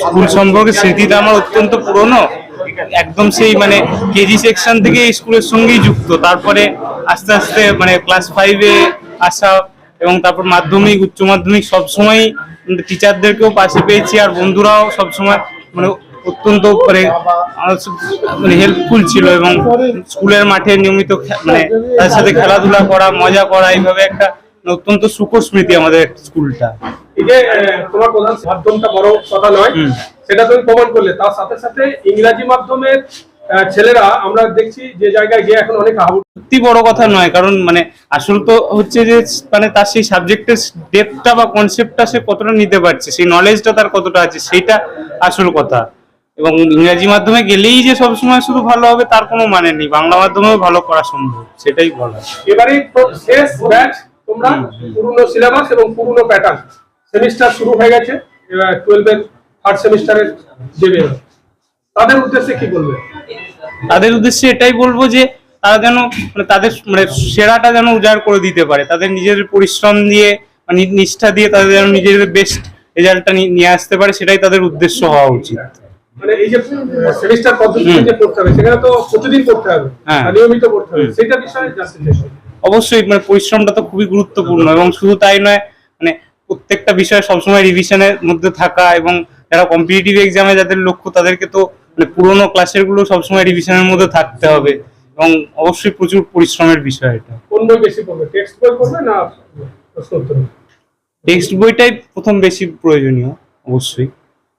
School সম্পর্কে স্মৃতিটা আমার অত্যন্ত পুরনো। একদম সেই মানে কেজি সেকশন থেকে স্কুলের সঙ্গেই যুক্ত। তারপরে আস্তে আস্তে মানে ক্লাস ফাইভে আসা এবং তারপর মাধ্যমিক, উচ্চ মাধ্যমিক সবসময় টিচারদেরকেও পাশে পেয়েছি আর বন্ধুরাও সবসময় মানে অত্যন্ত মানে সব- মানে হেল্পফুল ছিল এবং স্কুলের মাঠে নিয়মিত মানে তাদের সাথে খেলাধুলা করা, মজা করা, এইভাবে একটা অত্যন্ত সুখ স্মৃতি আমাদের স্কুলটা। এই যে তোমার প্রধান মাধ্যমটা বড় কথা নয় সেটা তুমি প্রমাণ করলে। তার সাথে সাথে ইংরাজি মাধ্যমের ছেলেরা আমরা দেখছি যে জায়গায় গিয়ে এখন অনেক সত্যি বড় কথা নয় কারণ মানে আসল তো হচ্ছে যে মানে তার সেই সাবজেক্টের ডেপটা বা কনসেপ্টটা সে কতটা নিতে পারছে সেই নলেজটা তার কতটা আছে সেইটা আসল কথা। এবং ইংরাজি মাধ্যমে গেলেই যে সবসময় শুধু ভালো হবে তার কোনো মানে নেই। বাংলা মাধ্যমেও ভালো করা সম্ভব সেটাই বলা এবারে শেষ ব্যাচ তোমরা পুরনো সিলেবাস এবং পুরনো প্যাটার্ন সেমিস্টার শুরু হয়ে গেছে টুয়েলভের থার্ড সেমিস্টারের দেবে তাদের উদ্দেশ্যে কি বলবে? তাদের উদ্দেশ্যে এটাই বলব যে তারা যেন মানে তাদের মানে সেরাটা যেন উজাড় করে দিতে পারে। তাদের নিজের পরিশ্রম দিয়ে নিষ্ঠা দিয়ে তাদের যেন নিজেদের বেস্ট রেজাল্টটা নিয়ে আসতে পারে সেটাই তাদের উদ্দেশ্য হওয়া উচিত। মানে এই যে সেমিস্টার পদ্ধতিতে হুম। যে পড়তে হবে সেখানে তো প্রতিদিন পড়তে হবে হ্যাঁ। নিয়মিত পড়তে হবে সেটা বিষয়ে জানতে চাইছি। অবশ্যই মানে পরিশ্রমটা তো খুবই গুরুত্বপূর্ণ এবং শুধু তাই নয় মানে প্রত্যেকটা বিষয়ে সবসময় রিভিশনের মধ্যে থাকা এবং যারা কম্পিটিটিভ এক্সামে যাদের লক্ষ্য তাদেরকে তো মানে পুরোনো ক্লাসেরগুলো সবসময় রিভিশনের মধ্যে থাকতে হবে এবং অবশ্যই প্রচুর পরিশ্রমের বিষয় এটা। কোন বই বেশি পড়বে টেক্সট বই পড়বে না টেক্সট বইটাই প্রথম বেশি প্রয়োজনীয় অবশ্যই।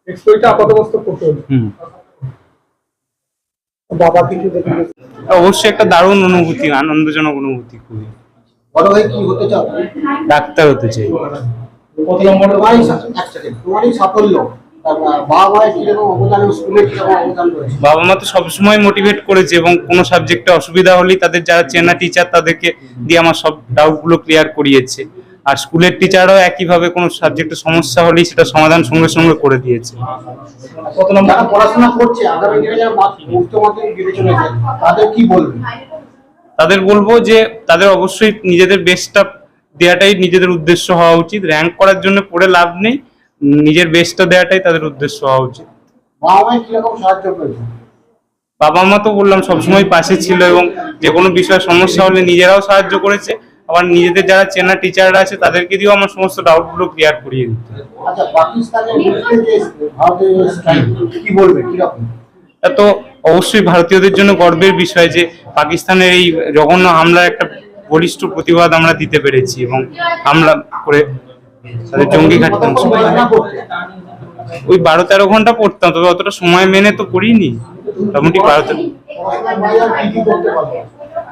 টেক্সট বইটা আপাতত পড়তে হবে। হুম। বাবা কিছু অবশ্যই একটা দারুণ অনুভূতি আনন্দজনক অনুভূতি খুবই। বড় হয়ে কি হতে চাও? ডাক্তার হতে চাই। কত নম্বর তোমারই সা- এক সেকেন্ড তোমারই সাফল্য বাবা মায়ের কীরকম অবদান এবং কীরকম অবদান রয়েছে। বাবা মা তো সবসময় মোটিভেট করেছে এবং কোনো সাবজেক্টে অসুবিধা হলেই তাদের যারা চেনা টিচার তাদেরকে দিয়ে আমার সব ডাউটগুলো ক্লিয়ার করিয়েছে। আর স্কুলের টিচাররাও একইভাবে কোনো সাবজেক্টে সমস্যা হলেই সেটা সমাধান সঙ্গে সঙ্গে করে দিয়েছে। কত নম্বর? পড়াশোনা করছে আগামী দিনে যারা উচ্চ মাধ্যমিক দিতে তাদের কি বলবে তাদের বলব যে তাদের অবশ্যই নিজেদের বেস্টটা দেওয়াটাই নিজেদের উদ্দেশ্য হওয়া উচিত। র্যাঙ্ক করার জন্য পড়ে লাভ নেই। নিজের বেস্টটা দেওয়াটাই তাদের উদ্দেশ্য হওয়া উচিত। বাবা মা তো বললাম সবসময় পাশে ছিল এবং যে কোনো বিষয়ে সমস্যা হলে নিজেরাও সাহায্য করেছে। আবার নিজেদের যারা চেনা টিচাররা আছে তাদেরকে দিয়েও আমার সমস্ত ডাউটগুলো ক্লিয়ার করিয়ে দিত আচ্ছা তো অবশ্যই ভারতীয়দের জন্য গর্বের বিষয় যে পাকিস্তানের এই জঘন্য হামলার একটা বলিষ্ঠ প্রতিবাদ আমরা দিতে পেরেছি এবং আমরা করে তাদের জঙ্গি করতে ওই বারো তেরো ঘণ্টা পড়তাম তবে অতটা সময় মেনে তো পড়িনি মোটামুটি বারো তেরো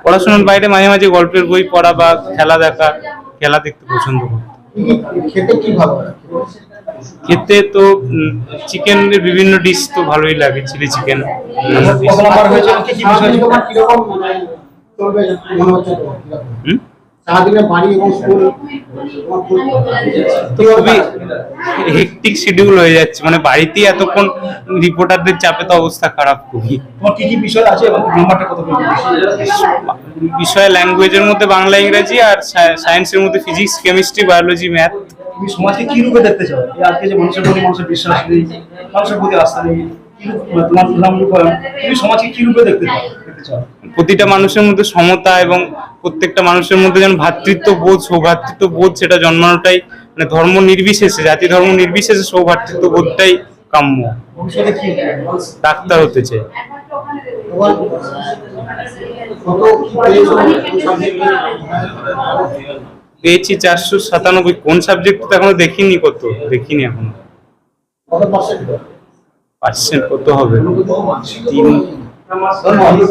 পড়াশোনার বাইরে মাঝে মাঝে গল্পের বই পড়া বা খেলা দেখা খেলা দেখতে পছন্দ করতাম। কি কি খেতে কি ভালো লাগে? খেতে তো চিকেনের বিভিন্ন ডিশ তো ভালোই লাগে চিলি চিকেন চলবে মনে হচ্ছে সারাদিনে বাড়ি এবং স্কুল। তো খুবই হেকটিক শিডিউল হয়ে যাচ্ছে। মানে বাড়িতেই এতক্ষণ রিপোর্টারদের চাপে তো অবস্থা খারাপ খুবই। কি কি বিষয় আছে এবং নাম্বারটা কত বিষয় ল্যাঙ্গুয়েজের মধ্যে বাংলা ইংরেজি আর সায়েন্সের মধ্যে ফিজিক্স কেমিস্ট্রি বায়োলজি ম্যাথ তুমি সমাজকে কি রূপে দেখতে চাও? আজকে যে মানুষের প্রতি মানুষের বিশ্বাস নেই মানুষের প্রতি আস্থা নেই কি রূপ- তোমার তুমি সমাজকে কি রূপে দেখতে চাও? প্রতিটা মানুষের মধ্যে সমতা এবং প্রত্যেকটা মানুষের মধ্যে যেন ভ্রাতৃত্ব বোধ সৌভ্রাতৃত্ব বোধ সেটা জন্মানোটাই মানে ধর্ম নির্বিশেষে জাতি ধর্ম নির্বিশেষে সৌভ্রাতৃত্ব বোধটাই কাম্য। ডাক্তার হতে চাই। পেয়েছ চারশো সাতানব্বই। কোন সাবজেক্ট তো এখনও দেখিনি কত? দেখিনি এখনও। পার্সেন্ট কত হবে? তিন É maçonaria.